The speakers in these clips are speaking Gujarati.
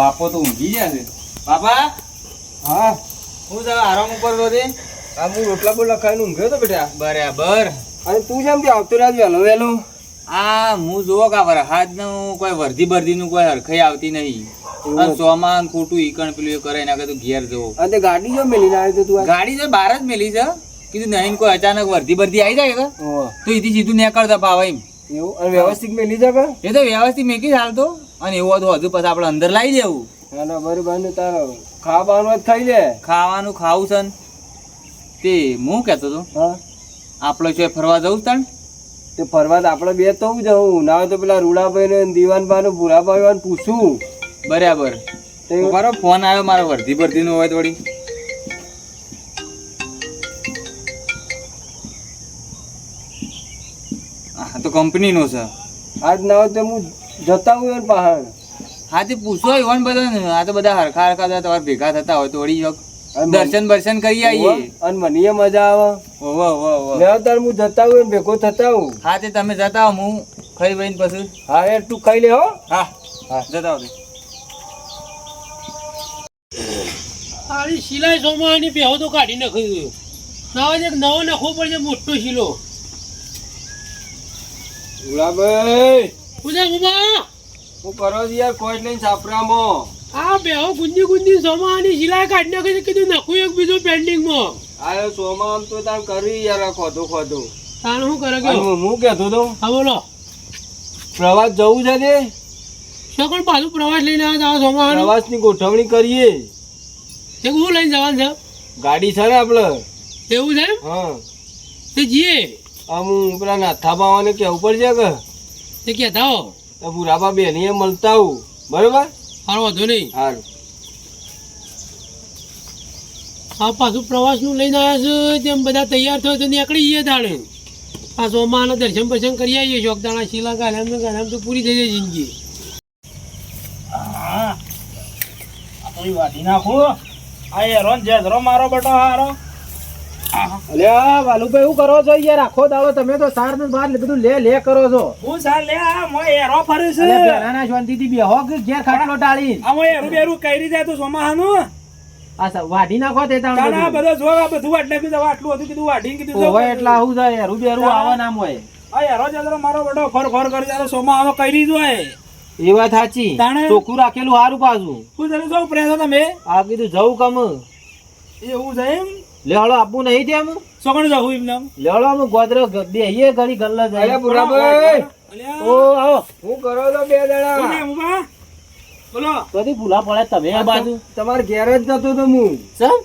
બાપો તો ઊંઘી ગયા છે. બાપા? હા. હું તો આરામ ઉપર તો તે આ હું રોટલા બોટલા ખાઈને ઊંઘ્યો તો બેટા. બરાબર. અને તું જેમ કે આવતો રાત વહેલો વહેલો. આ હું જોવો કા વરસાદનું કોઈ વર્ધી બરધી નું કોઈ હરખાઈ આવતી નહીં. અને. સોમાન ખોટું ઈકણ પેલું એ કરે એના કરતા ઘેર જવો. અને તે ગાડી જો મેલી ના તો તું ગાડી તો બહાર જ મેલી છે. કીધું નહીં કોઈ અચાનક વર્ધી બરધી આવી જાય તો એથી સીધું નીકળતા ભાવ એમ. એવું? અને વ્યવસ્થિત મેલી જા એ તો વ્યવસ્થિત મેકી હાલતો. અને એવું હતું હજુ પછી આપણે અંદર લાવી દેવું. અને ના બરોબર ને તારો ખાવાનું જ ખાઈ લે. ખાવાનું ખાવું છે ને? તે હું કહેતો હતો હા? આપણે છે ફરવા જવું તણ? તે ફરવા તો આપણે બે તો જવું. ના હોય તો પેલા રૂડાભાઈ ને દીવાનભાઈ ને ભૂરાભાઈ વાળાને પૂછું. બરાબર. તે મારો ફોન આવ્યો મારો વર્ધી બરધી નો હોય થોડી હા તો કંપની નો છે. આજ ના હોય તો હું જતા હોય બહાર. પહાડ હા તે પૂછો હોય ને બધા ને. આ તો બધા હરખા હરખા બધા તમારે ભેગા થતા હોય થોડી જોક દર્શન બર્શન કરી આવીએ અને મને મજા આવે. ઓહો ઓહો ઓહો. મેં તાર હું જતા હોય ભેગો થતા હું હા તે તમે જતા હો હું ખાઈ વળીને પછી. હા યાર તું ખાઈ લે હો. હા. હા. જતા હોય આની સિલાઈ સોમાની બેહો તો કાઢી નાખી ગયો નવા એક નવો નાખવો પડશે મોટો શીલો. રૂડાભાઈ પૂજા બુબા હું કરો છો યાર કોઈ લઈને સાપરામાં આ બેહો ગુંજી ગુંજી સોમાની સિલાઈ કાઢી નાખી કીધું નાખું એક બીજું પેન્ડિંગમાં આયો સોમા આમ તો તાર કરી યાર ખોધું ખોધું તાણ શું કરે કે હું કહેતો તો? હા બોલો. પ્રવાસ જવું છે તે સકળ પાછું પ્રવાસ લઈને આવ્યા હતા સોમા પ્રવાસની ગોઠવણી કરીએ. એક હું લઈને જવાનું છે? ગાડી છે ને આપણે એવું છે? હા. તે જીએ? આમ હું પેલા નાથા બાવાને કહેવું પડશે કે? તે કહેતા હો તો પુરાબા એ મળતા આવું. બરોબર? હારો વાંધો નહીં. હારું. આ પાછું પ્રવાસનું લઈને આવ્યા છે તેમ બધા તૈયાર થયો તો નીકળી જઈએ તાણે. આ સોમાના દર્શન બર્શન કરી આવીએ ચોકદાણા શીલા એમને ને ગાલામ તો પૂરી થઈ જાય જિંદગી. વાઢી નાખું. આ હેરોન રો મારો બટો હારો. અલ્યા વાલુભાઈ શું કરો છો યાર? આખો દાડો તમે તો સાર ને બાર બધું લે લે કરો છો. હું સા લે આ મોય હેરો ફરે છે. અલ્યા પેલાના શાંતિથી બેહો કે ઘેર ખાટલો ટાળી. આ મોય હેરું બેરું કરી જાય તું સોમાહાનું. આ વાઢી નાખો તે તાણ બધું. બધો જો આ બધું વાટલે કીધું આટલું હતું કીધું વાટીને કીધું જો. એટલા આવું છે હેરું બેરું આવા નામ હોય. આ હેરો જેધરો મારો બેટો ફર ફર કરી જાય સોમાહાનો જોય. એ વાત સાચી. ચોખ્ખું રાખેલું સારું પાછું. તને જો પ્રેસો તમે? આ કીધું જવું કમ. એવું છે એમ? લેવડો આપવું નહીં તેમ? સોકણ જાઉં એમને. લેવડો અમે ગોદરો બેહીએ ઘડી ગલ્લા જાય. અલ્યા ઓ આવો. હું કરો તો બે દાડા કોને મુકા બોલો. કદી ભૂલા પડે તમે આ બાજુ. તમારે ઘેર જ નતો તો હું. સમ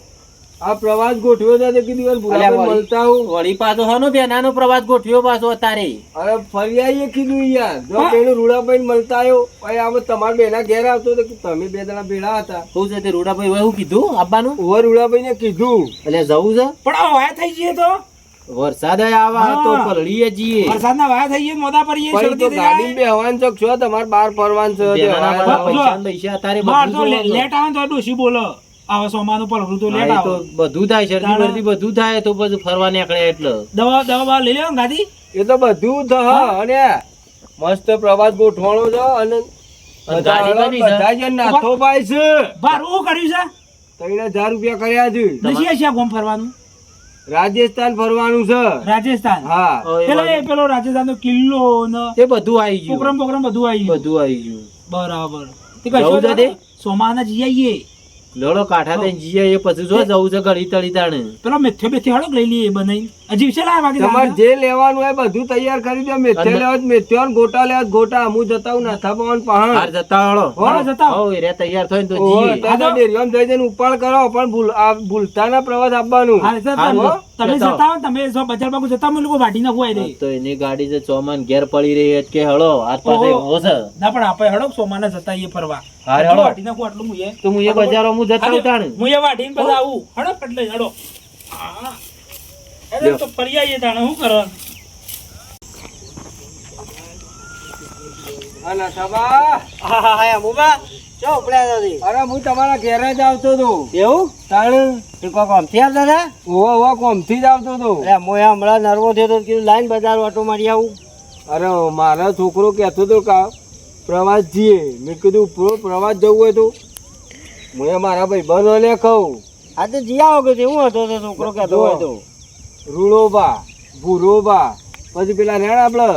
આ પ્રવાસ ગોઠવ્યો તો કીધું યાર ભૂલાભાઈ મળતા હું વળી પાછો હનો બેનાનો પ્રવાસ ગોઠવ્યો પાછો અત્યારે. અરે ફરી આવીએ કીધું યાર. જો પેલું રૂડાભાઈ મળતા આવ્યો ભાઈ આમ તમારા બેના ઘેર આવતો તો તમે બે જણા ભેળા હતા. શું છે તે રૂડાભાઈ? હોય શું કીધું આપવાનું ઓવર રૂડાભાઈ ને કીધું. એટલે જવું છે? પણ આ વાયા થઈ જઈએ તો? વરસાદ આવા તો પરળીએ જઈએ વરસાદ ના વાયા થઈ જઈએ મોદા પડીએ શરદી થઈ ગાડી બે હવાન છો છો તમારે બાર ફરવાન છો. પૈસા ને અત્યારે માર તો લેટ આવે તો ડોશી બોલો. આવા સોમાનું પલખું તો હા, તો બધું થાય શરદી. બરદી બધું થાય તો પછી ફરવા નીકળે એટલે. દવા દવા લઈ લેવો ગાડી એ તો બધું થ અને મસ્ત પ્રવાસ ગોઠવાનો છે અને બધા. બધા નાથો છે. ભારું કર્યું છે? ત્રણ હજાર રૂપિયા કર્યા છે. નથી છે ગોમ ફરવાનું. રાજસ્થાન ફરવાનું છે. રાજસ્થાન? હા. પેલો એ પેલો રાજસ્થાન નો કિલ્લો ને તે બધું આવી ગયું. પ્રોગ્રામ પ્રોગ્રામ બધું આવી ગયું. બધું આવી ગયું. બરાબર. તે કશો? સોમાના જઈ આવીએ લડો કાઠા થઈને જીએ એ પછી જો જવું છે ઘડી તળી તાણે. પેલો મેથે બેથ્યો હળો લઈ લઈએ બનાવી હજી છે લાય બાકી તમારે જે લેવાનું હોય બધું તૈયાર કરી દો. મેથે લેવા લેવા મેથ્યો ગોટા લેવા ગોટા હું જતા હું નાથા પવન હાર જતા હળો. હાલો જતા હો. હો રે તૈયાર થાય તો જીએ તો ડેરીઓમાં જઈ જઈને ઉપાડ કરો પણ ભૂલ આ ભૂલતાના પ્રવાસ આપવાનું. હા, તમે- જતા હો. હો ને, તમે જો બજાર બાજુ જતા મને લોકો વાઢી નાખવું આઈ દે તો એની ગાડી જે ચોમાન ઘેર પડી રહી છે કે હળો આજ પાસે ઓહો. છે. ના પણ આપણે હળો ચોમાને જતા ફરવા. હા, હજુ હેડો. વાઢી નાખું તો હું બજારો હું જતા ઉતાણ હું એ પછી આવું. હડો એટલે હડો અરે તો ફરી તાણે શું કરવાનું આ નાથાબા હા હા હા મુબા ચો ઉપડ્યા નથી અરે હું તમારા ઘેરે જ આવતો હતો. એવું? તાણ? તું કોક આમથી આવતા હતા? ઓહો કોમથી જ આવતો હતો. અરે હું હમણાં નર્વો થયો તો કીધું લાઈન બજાર ઓટો મારી આવું. અરે મારો છોકરો કહેતો હતો કે પ્રવાસ જઈએ મેં કીધું પૂરો પ્રવાસ જવું હોય તો? હું મારા ભાઈ બનોને કહું. આ તો જી આવો કે એવું હતો તો છોકરો કહેતો હોય તો. રૂળોબા ભૂરોબા પછી પેલા રેણ આપણે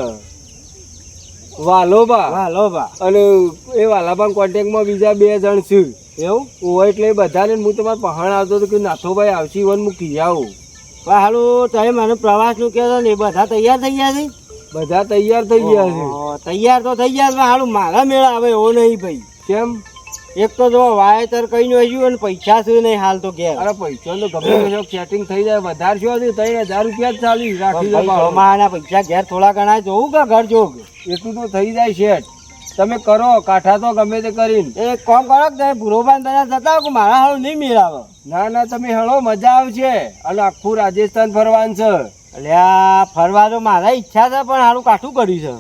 વાલોબા. વાલોબા. અને એ વાલાબા કોન્ટેક્ટમાં બીજા બે જણ છે. એવું? ઓ એટલે બધાને હું તમારે પહાણ આવતો હતો કે નાથોભાઈ આવશી વન મૂકી આવું. હાલું તમે મને પ્રવાસનું કહેતો ને એ બધા તૈયાર થઈ ગયા છે? બધા તૈયાર થઈ ગયા છે. તૈયાર તો થઈ ગયા છે પણ હાલું મારા મેળા આવે એવો નહીં ભાઈ. કેમ? એક તો જો વાયતર કઈ નું હજુ અને પૈસા શું નહીં હાલ તો ગયા અરે પૈસા તો ગમે તે સેટિંગ થઈ જાય વધારે છો હજુ ત્રણ હજાર રૂપિયા જ ચાલી રાખી દો ભાઈ, પૈસા ઘેર થોડા ઘણા જોવું કે ઘર જોવું? એટલું તો થઈ જાય શેઠ તમે કરો કાંઠા તો ગમે તે કરીને. એ કોમ કરો કે તમે ભૂરોબાન તને જતા કે મારા હાલ નહીં મેળાવે. ના ના તમે હળો મજા આવશે. અને આખું રાજસ્થાન ફરવાનું છે. એટલે આ ફરવા તો મારા ઈચ્છા છે પણ હાલું કાઠું કર્યું છે.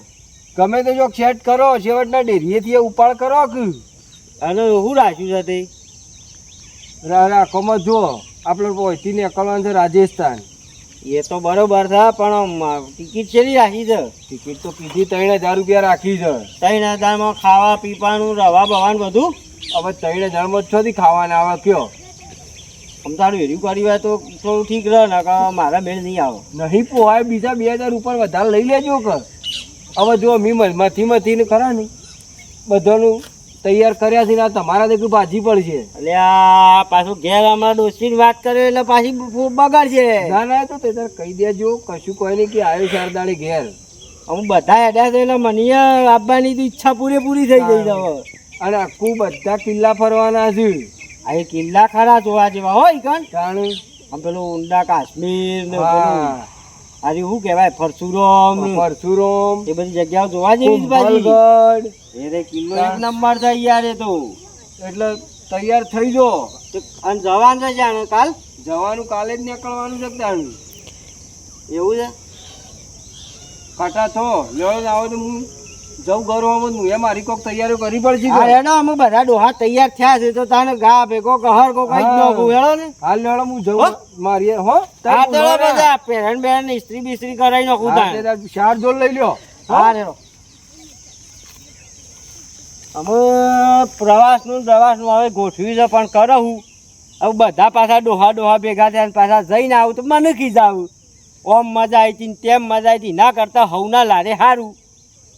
ગમે તે જો સેટ કરો છેવટના ડેરીએથી એ ઉપાડ કરો કે? અને શું રાખ્યું છે તે? રાખોમાં જો આપણે પહોંચી નીકળવાનું છે રાજસ્થાન. એ તો બરોબર છે પણ ટિકિટ છે રાખી છે? ટિકિટ તો કીધી ત્રણ હજાર રૂપિયા રાખી છે. ત્રણ હજારમાં ખાવા પીવાનું રવા બવાનું બધું? હવે ત્રણ હજારમાં છોથી ખાવાના આવે કયો? તારું હેર્યું કરી હોય તો થોડું ઠીક રહે ને કે મારા મેળ નહીં આવે. નહીં પોવાય બીજા બે હજાર ઉપર વધારે લઈ લેજો કે. હવે જો મી મથી મથી ને ખરા ને બધાનું તૈયાર કર્યા છે ને આ તમારા દેખું ભાજી પડશે. એટલે આ પાછું ઘેર અમારા ડોસીની વાત કરે એટલે પાછી બગાડ બગાડશે. ના ના તો તે તારે કહી દેજો કશું કોઈ નહીં કે આવ્યો ચાર ઘેર. અમુક બધા હેડ્યા છે એટલે મને આપવાની તો ઈચ્છા પૂરેપૂરી થઈ ગઈ છે હવે. અને આખું બધા કિલ્લા ફરવાના છે. આ કિલ્લા ખરા જોવા જેવા હોય કણ? કારણ આમ પેલું ઊંડા કાશ્મીર ને આજે શું કહેવાય? પરશુરામ. ને પરશુરામ. એ બધી જગ્યાઓ જોવા જેવી ભાઈ એ રે કિલ્લો એક નંબર થાય યાર એ તો. એટલે તૈયાર થઈ જો. અને જવાનું છે જાણે કાલ? જવાનું કાલે જ નીકળવાનું છે તારું એવું છે? કટા થો લેવડ આવો તો હું. જઉં ઘરમાં હું એ મારી કોક તૈયારીઓ કરવી પડશે હા એનો અમે બધા ડોહા તૈયાર થયા છે તો તાને ગા ભેગો કહર કો કઈ ન હા. હેળો ને. હાલ લેવડો હું? જઉં. મારી હો. હા તો બધા પેરણ બેરણ ઇસ્ત્રી બિસ્ત્રી કરાઈ નાખું તાને શાર જોડ લઈ લ્યો. હા. હેડો. અમે પ્રવાસનું પ્રવાસનું હવે ગોઠવ્યું છે પણ કરો હું. હવે બધા પાછા ડોહા ડોહા ભેગા થયા ને પાછા જઈને આવું તો મને કીધા આવું ઓમ મજા આવી હતી ને તેમ મજા આવી હતી ના કરતા હવના લારે સારું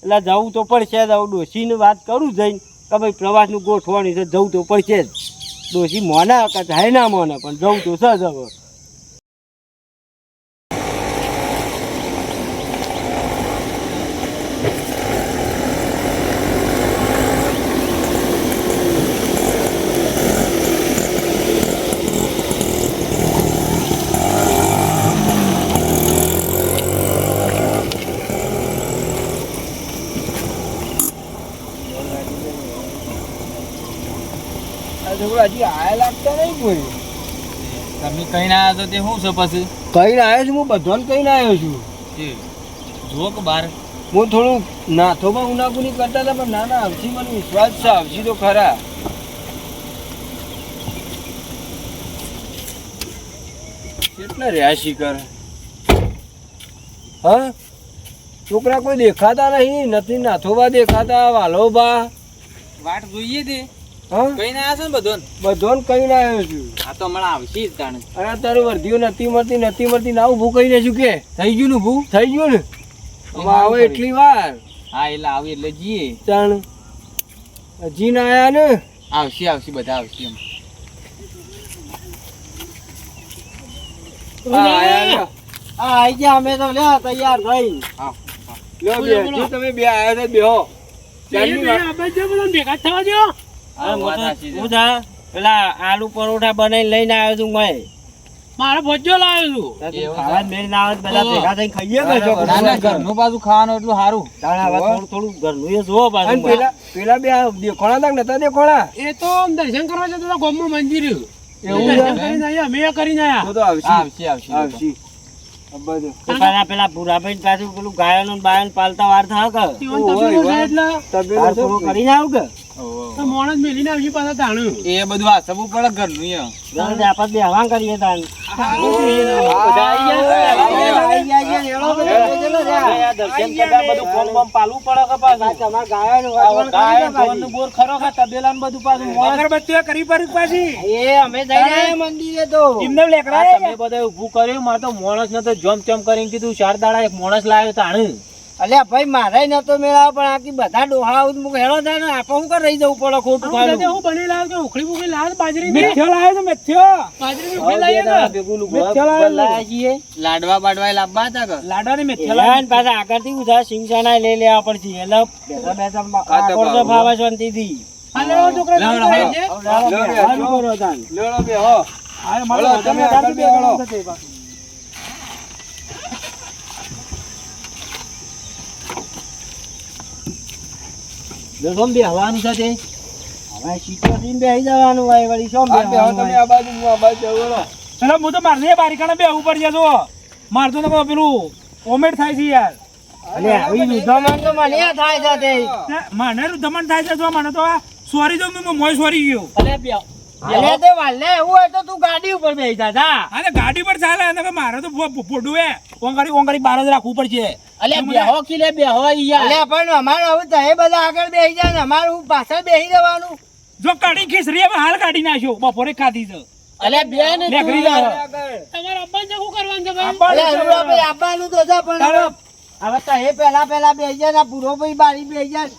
એટલે જવું તો પડશે જ. હવે ડોશીને વાત કરું જઈને કે ભાઈ પ્રવાસનું ગોઠવણી છે, જવું તો પડશે જ. ડોશી મોને કે જાય ના મોને, પણ જવું તો છે જ હવે. હજી આયા લાગતા નહીં કોઈ. તમે કઈ ના આવ્યા તો તે શું છે પછી? કહીને આવ્યો છું હું બધાને કહીને આવ્યો છું. જુઓ કે બાર હું થોડું નાથોમાં ઉનાગુની કરતા હતા પણ ના ના આવશી મને વિશ્વાસ છે આવશી તો ખરા. કેટલા રહ્યા શિકર? હા? છોકરા કોઈ દેખાતા નહીં નથી નાથોબા દેખાતા વાલોબા. વાટ જોઈએ તે. કઈ ના આવ્યા ને બધોન? બધાને કહીને આવ્યો છું. આ તો હમણાં આવશે જ તાણે. અરે તારું વર્ધીઓ નથી મળતી નથી મળતી ના ઊભું કહીને શું કે? થઈ ગયું ને ઊભું? થઈ ગયું ને? હવે એટલી વાર. હા એટલે આવી એટલે જઈએ. ચાણ હજી ના આયા ને? આવશે આવશે બધા આવશે એમ. આ આયા લ્યો. હા આઈ ગયા અમે તો લ્યા તૈયાર થઈ આવ બે તમે બે આવ્યા તો બેહો. ભેગા થવા દો હા, પેલા આલુ પરોઠા બનાવી લઈને આવ્યો છું મેં. મારે ભોજો લાવ્યો છું. ખાવા મેળ ના. આવે તો ભેગા થઈને ખાઈએ કે છો ના ના ઘરનું પાછું ખાવાનું એટલું સારું. થોડું થોડું ઘરનું એ જોવો પાછું પેલા પેલા બે દેખોણા તા નતા દેખોણા? એ તો દર્શન કરવા જતો ગોમમાં મંદિર. એવું દર્શન કરીને આયા અમે કરીને આયા. તો તો આવશે આવશે આવશી. આ બધું. તો પેલા પેલા ભૂરાભાઈ પાછું પેલું ગાયનો ને પાલતા વાર થાય કે? આવું કે? મોણસ મેલીને પાછા તાણું એ બધું વાસવું પડે ઘરનું આપણે બેહવાન કરીએ તાણ મોણસ અગરબત્તીઓ કરી એ અમે જઈને આયા મંદિરે તો. એમને લેકરા આ તમે બધા ઊભું કર્યું મારે તો મોણસ ને તો જમ ચમ કરીને કીધું ચાર દાડા એક મોણસ લાવ્યો તાણે. અલ્યા ભાઈ મારે નતો મેળાવ પણ આખી બધા ડોહા આવું તો મુક. હેળો થાય ને આપણે હું કર રહી જવું પડે ખોટું ખાવાનું હું બની લાવ કે ઉખડી બુખડી લાવ બાજરી મેથ્યો લાવ્યો છે મેથ્યો. બાજરી ઉખડી લાવીએ ને? છીએ લાડવા બાડવા લાવવા હતા કે? લાડવાની મેથ્યો હેરાન ને પાછા આગળથી ઉધા સિંગસાના લઈ લેવા પડશે. એટલે બેસા બેસા આગળ તો ફાવા શાંતિથી હાલે છોકરા લાવ, છોકરા લાવ. છે. હાલ કરો તાન. લેવડો બે હો. આ મારો તમે તમે આગળ બે. બે હવાનું છે તે હવે સીટો થઈને બેસી જવાનું હોય વળી શું આ બે તમે આ બાજુ હું આ બાજુ જવું હળો. ચલો હું તો મારને બારીકાને બે ઉપર જતો માર તો પેલું કોમેન્ટ થાય છે યાર. અલે આવી રૂધામણ તો મને થાય છે તે મને થાય છે જો મને તો સોરી જો મેં મોય સોરી ગયો. અલે અલે તે વાલે એવું હોય તો તું ગાડી ઉપર બેસી જા જા. ગાડી પર ચાલે અને કે મારે તો પોડું હે. ઓંગાડી ઓંગાડી બાર જ રાખવું પડશે. અલે બેહો કિલે બેહો યાર અલે પણ અમારે હવે તમે બધા આગળ બેસી જાય ને અમારે હું પાછળ બેસી જવાનું. જો કાઢી ખીસરી હવે હાલ કાઢી નાખ્યો. બપોરે ખાધી છે. અલે બે ને લેકરી. તમારા શું કરવાનું છે ભાઈ? અલે રૂડા ભાઈ આપવાનું તો છે પણ હવે તો એ પહેલા પહેલા બેસી જાય ને પૂરો ભાઈ બારી બેસી જાય.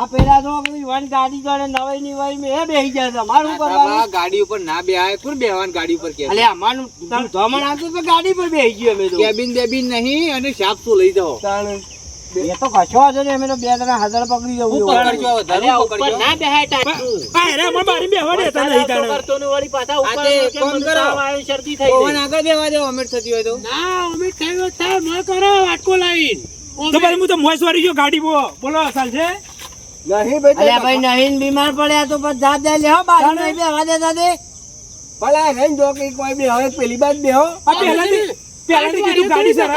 આ પેલા તો વન ગાડી જોડે નવાઈ ની વઈ મે એ બેસી જાય છે. અમારે શું કરવાનું ગાડી ઉપર ના બે આય કોણ બેહવાન ગાડી ઉપર કે? અલે અમારું તારું ધમણ આવતું તો ગાડી પર બેહી ગયો અમે તો. કેબિન બેબિન નહીં અને શાપ તો લઈ જાઓ? એ તો કશો વાંધો ને અમે તો બે ત્રણ હજાર પકડી જવું ઉપર કરજો વધારે ઉપર ના બેહાય ટાઈમ. આ હેરા મને મારી બેહવા દેતા નહીં તાણે. કરતો ને વળી પાછા ઉપર કોમ કરો. શરદી થઈ ગઈ આગળ બેહવા દે અમીર થતી હોય તો. ના અમે થયો થાય ન કરો વાટકો લાઈન. તો ભાઈ હું તો મોસવારી ગયો ગાડી બો બોલો સાલ છે. નહીં બેટા અરે ભાઈ નહીં બીમાર પડ્યા તો પછી જાત દે લે બાર નહીં બેવા દે તે. પલા રહીને જો કે કોઈ બે હવે પેલી બાજ બે હો આ પહેલાથી પહેલાથી કીધું ગાડી સરા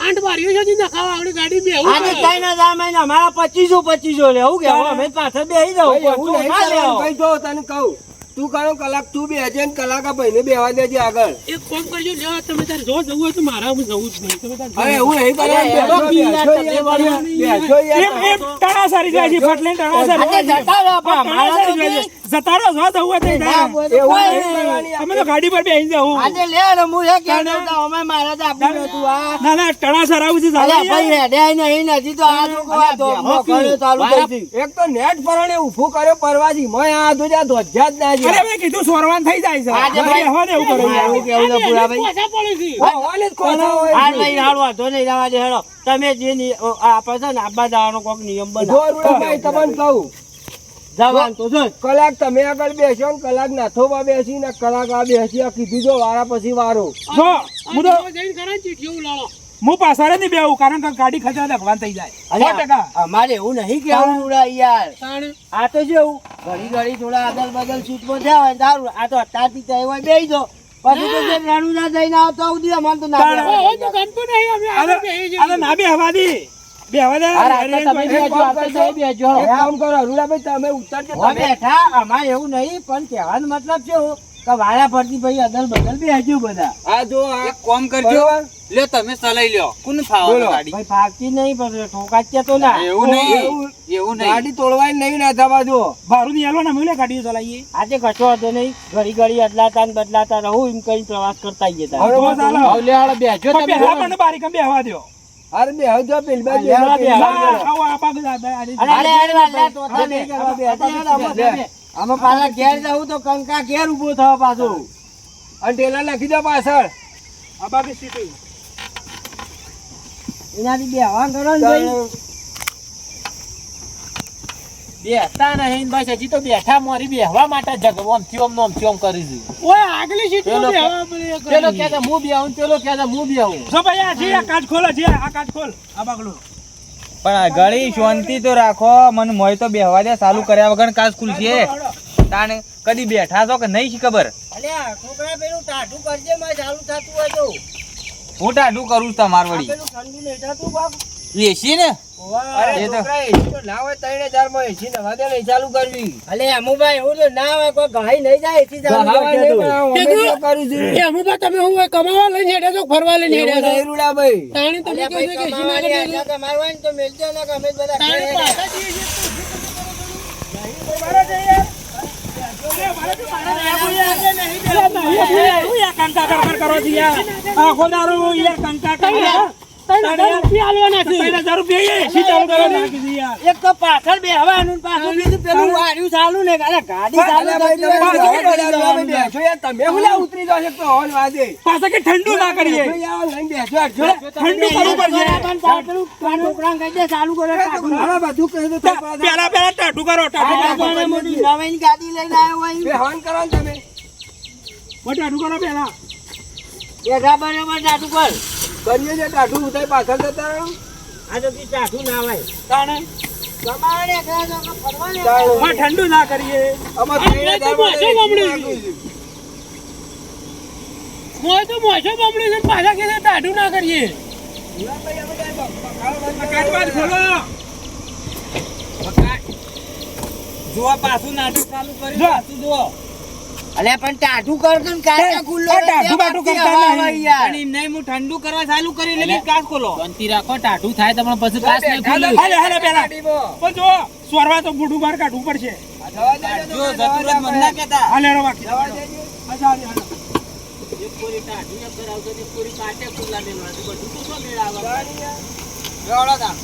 આઠ બારીઓ સુધી નખાવા આવડી ગાડી બે આજે કઈ ના જાય મહિના મારા પચીસો પચીસો લે હું કેવું અમે પાછળ બેહી નહીં કરવાનું. જો તને કહું. તું કરો કલાક તું બેસજે ને કલાક આ ભાઈને બેવા દેજે આગળ એક કોમ કરજો લ્યો તમે તાર જો જવું હોય તો મારા હું જવું જ નહીં તમે તારે અરે એવું નહીં. અરે, બેસો, યાર, બેસો યાર. એમ એમ ટણા સારી જાય છે ફટલે ટણા સારી જતા રહો પણ. જતા રહો જો જવું હોય તો તો એવું તો ગાડી પર બેસી જવું આજે લે ને હું એ કે અમે મારા તો આપવું નતું આ ના ના ટણા સરાવું છે અલ્યા જાવ ભાઈ હેડ્યા નહીં નથી તો આ લોકો આ ધોધનો કર્યો ચાલુ થઈ. એક તો નેટ પરણે ઊભું કર્યો પરવાજી. મય આ દુજા ધોધ્યા જ ના અરે જ્યાં. મેં કીધું સોરવાન થઈ જાય છે. આજે ભાઈ- દેવું પડે મારું યાર. કેવું છે પૂરાભાઈ? પાછા પડી છે જ કોઠા હોય. આ. લઈ હાલો વાંધો નહીં જવા દે હેડો. તમે જે આ છે ને આબા જવાનો કોક નિયમ જો બનાવો રૂડાભાઈ તમને કહું. જવાનું તો જો કલાક તમે આગળ બેસો ને કલાક નાથોમાં બેસી ને કલાક આ બેસી આ કીધું જો વારા પછી વારો. જો હું તો જઈને કરે ચીઠીઓ ઉલાળો. હું પાછળ જ નહીં બેહું કારણ કે ગાડી ખતરા ભગવાન થઈ જાય. ટકા. અમારે એવું નહીં કેવું રૂડા યાર. આ તો જેવું ઘડી ઘડી થોડા અદલ બદલ સીટમાં જાય હોય દારૂ આ તો અત્યારથી તો એવા બેસી દો પછી તો જે રણુજા જઈને આવતા સુધી અમારે તો ના બે હવા દે. દે દે એવું નહીં પણ કહેવાનો મતલબ છે કે વાળા ફરતી ભાઈ અદલ બદલ બેસજો બધા. આ જો એક કોમ કરજો. લ્યો તમે ચલાઈ લ્યો. કોણ બોલો. ગાડી? ભાઈ ફાવતી નહીં પણ ઠોકાચ્યા તો ના. એવું નહીં. એવું- એવું નહીં. ગાડી તોડવાય નહીં ના થવા જો. ને અમે લે ગાડીઓ ચલાવીએ. આજે કશો હતો નહીં. ઘડી ઘડી અદલાતા ને બદલાતા રહું એમ કઈ પ્રવાસ કરતા જતા. હાવ લે હાલો તમે પહેલા બેહવા દ્યો. અરે જો પેલી બાજુ. અમે પાછા ઘેર જવું તો કંકા ઘેર ઊભો થવા પાછું. અને ટેલર નાખી દો પાછળ. આ બાજુ સીટી. એનાથી બે કરો ને ભાઈ. બેસતા નહીં બસ હજી તો બેઠા મારી બેહવા માટે જગવો આમ થયો નોમ ને ઓમથી ઓમ કરી દીધું. ઓય આગલી સીટ પેલો પેલો કહે છે હું બેહું પેલો કહે છે હું બેહું. જો ભાઈ આ છે, આ કાચ ખોલ છે, આ કાચ ખોલ. આ બાગલો પણ ઘડી શાંતિ તો રાખો મને મોય તો બેહવા દે ચાલુ કર્યા વગર કાચ ખુલ છે તાણે કદી બેઠા છો કે નહીં ખબર? અલ્યા છોકરા પેલું ટાઢું કરજે માં ચાલુ થતું હોય તો. હું ટાઢું કરું છું તમાર વળી. પેલું ઠંડુ નહીં થતું બાપ. એસી ને? અરે એ તો- છોકરા એસી તો ના હોય ત્રણ હજારમાં એસી નવા દે નહીં ચાલુ કરવી અલે અમુભાઈ એવું તો ના હોય કોઈ ગહાઈ નહીં જાય એથી ચાલુ તું. તો કરું છું. એ અમુક તમે હું કમાવા લઈને હેડ્યા છો ફરવા લઈને એવું છો નહીં રૂડાભાઈ. તાણી તમે કહો છો કે એસી ના કમાવાની આશા તમારી તો મેલજો ને અમે બધા તાણી પાછા જઈએ છીએ. આખો દારૂ કંકા ત્રણ હજાર- ત્રણ હજાર રૂપિયા આલવાના છે. ત્રણ એક તો પાછળ બેહવાનું ને પાછું બીજું પેલું વાર્યું ચાલુ ને અરે ગાડી તમે ઉતરી તો હોલ. પાછા કે ઠંડુ ના કરીએ. ઠંડુ કરવું પડશે. ચાલુ કરો. બધું કહી દો પેલા પેલા ટાટુ કરો ટાટુ ગાડી લઈને આવ્યો હોય. બે હવન કરો તમે. ટાટુ કરો પેલા બેઠા બરાબર ટાટું કર. કરીએ ને ટાઢું ઉતારી પાછળ જતા આ તો કી ટાટું ના હોય. તાણે? ઠંડુ ના કરીએ. મોય તો મોસો બમણી છે પાછા કે ટાઢું ના કરીએ. જુઓ પાછું નાટક ચાલુ કર્યું પાછું જુઓ. અલે પણ ટાટું કરતો ને કાચા ગુલ્લો આ ટાઢું બાઢું કરતા નહીં. યાર. પણ નહીં હું ઠંડુ કરવા ચાલુ કરી એટલે કાચ ખોલો બંતી રાખો ટાઢું થાય તમને પછી કાચ નહીં ખોલો હાલે, હાલે પેલા. પણ જો સ્વરવા તો બુઢું બહાર કાઢવું પડશે આ જવા દેજો, જો જવા મન ના કેતા હાલે રો બાકી જવા દેજો. અચ્છા હાલે, હાલે. એક પૂરી ટાઢું એક કરાવતો ને એક પૂરી કાચે ખુલ્લા મેલવા. તો બધું તો શું મેળ આવે? ગાડી જોડો તા